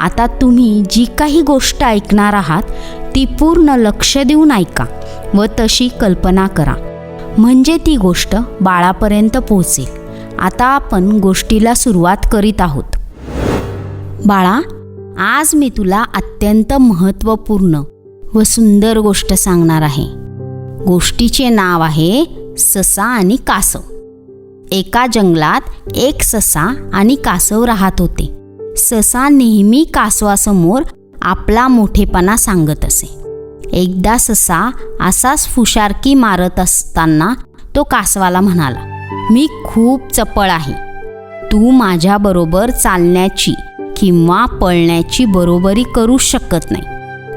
आता तुम्ही जी काही गोष्ट ऐकणार आहात ती पूर्ण लक्ष देऊन ऐका व तशी कल्पना करा. म्हणजे ती गोष्ट बाळापर्यंत पोहोचेल. आता आपण गोष्टीला सुरुवात करीत आहोत. बाळा आज मी तुला अत्यंत महत्त्वपूर्ण व सुंदर गोष्ट सांगणार आहे. गोष्टीचे नाव आहे ससा आणि कासव. एका जंगलात एक ससा आणि कासव राहत होते. ससा नेहमी कासवासमोर आपला मोठेपणा सांगत असे. एकदा ससा असाच फुशारकी मारत असताना तो कासवाला म्हणाला मी खूप चपळ आहे. तू माझ्याबरोबर चालण्याची किंवा पळण्याची बरोबरी करू शकत नाही.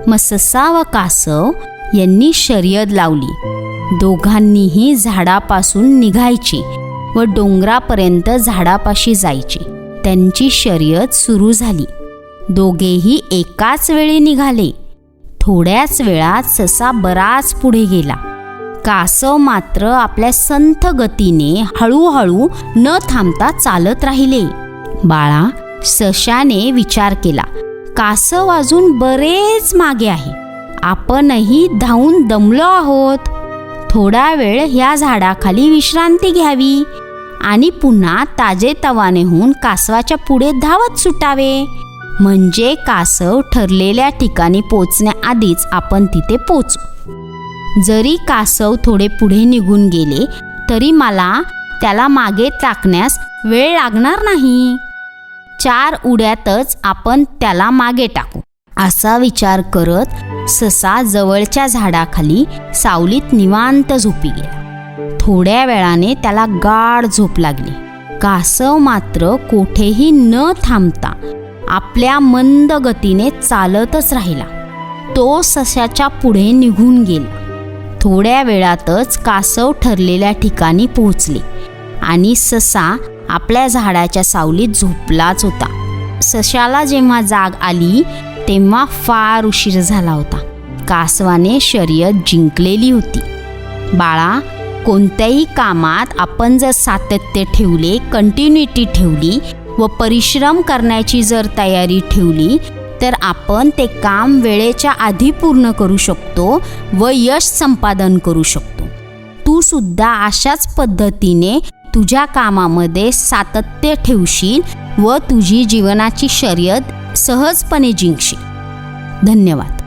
मग ससा व कासव यांनी शर्यत लावली. दोघांनीही झाडापासून निघायचे व डोंगरापर्यंत झाडापाशी जायचे. त्यांची शर्यत सुरू झाली. दोघेही एकाच वेळी निघाले. थोड्याच वेळात ससा बराच पुढे गेला. कासव मात्र आपल्या संथ गतीने हळूहळू न थांबता चालत राहिले. बाळा सशाने विचार केला कासव अजून बरेच मागे आहे. आपणही धावून दमलो आहोत. थोडा वेळ ह्या झाडाखाली विश्रांती घ्यावी. आणि पुन्हा ताजे तवाने होऊन कासवाच्या पुढे धावत सुटावे. म्हणजे कासव ठरलेल्या ठिकाणी पोचण्याआधीच आपण तिथे पोचू जरी कासव थोडे पुढे निघून गेले तरी मला त्याला मागे टाकण्यास वेळ लागणार नाही. चार उड्यातच आपण त्याला मागे टाकू. असा विचार करत ससा जवळच्या झाडाखाली सावलीत निवांत झोपी गेला. थोड्या वेळाने त्याला गाढ झोप लागली. कासव मात्र कोठेही न थांबता आपल्या मंद गतीने चालतच राहिला. तो सशाच्या पुढे निघून गेला. थोड्या वेळातच कासव ठरलेल्या ठिकाणी पोहोचले आणि ससा आपल्या झाडाच्या सावलीत झोपलाच होता. सशाला जेव्हा जाग आली तेव्हा फार उशीर झाला होता. कासवाने शर्यत जिंकलेली होती. बाळा कोणत्याही कामात आपण जर सातत्य ठेवले कंटिन्युटी ठेवली व परिश्रम करण्याची जर तयारी ठेवली तर आपण ते काम वेळेच्या आधी पूर्ण करू शकतो व यश संपादन करू शकतो. तू सुद्धा अशाच पद्धतीने तुझ्या कामामध्ये सातत्य ठेवशील व तुझी जीवनाची शर्यत सहजपणे जिंकशील. धन्यवाद.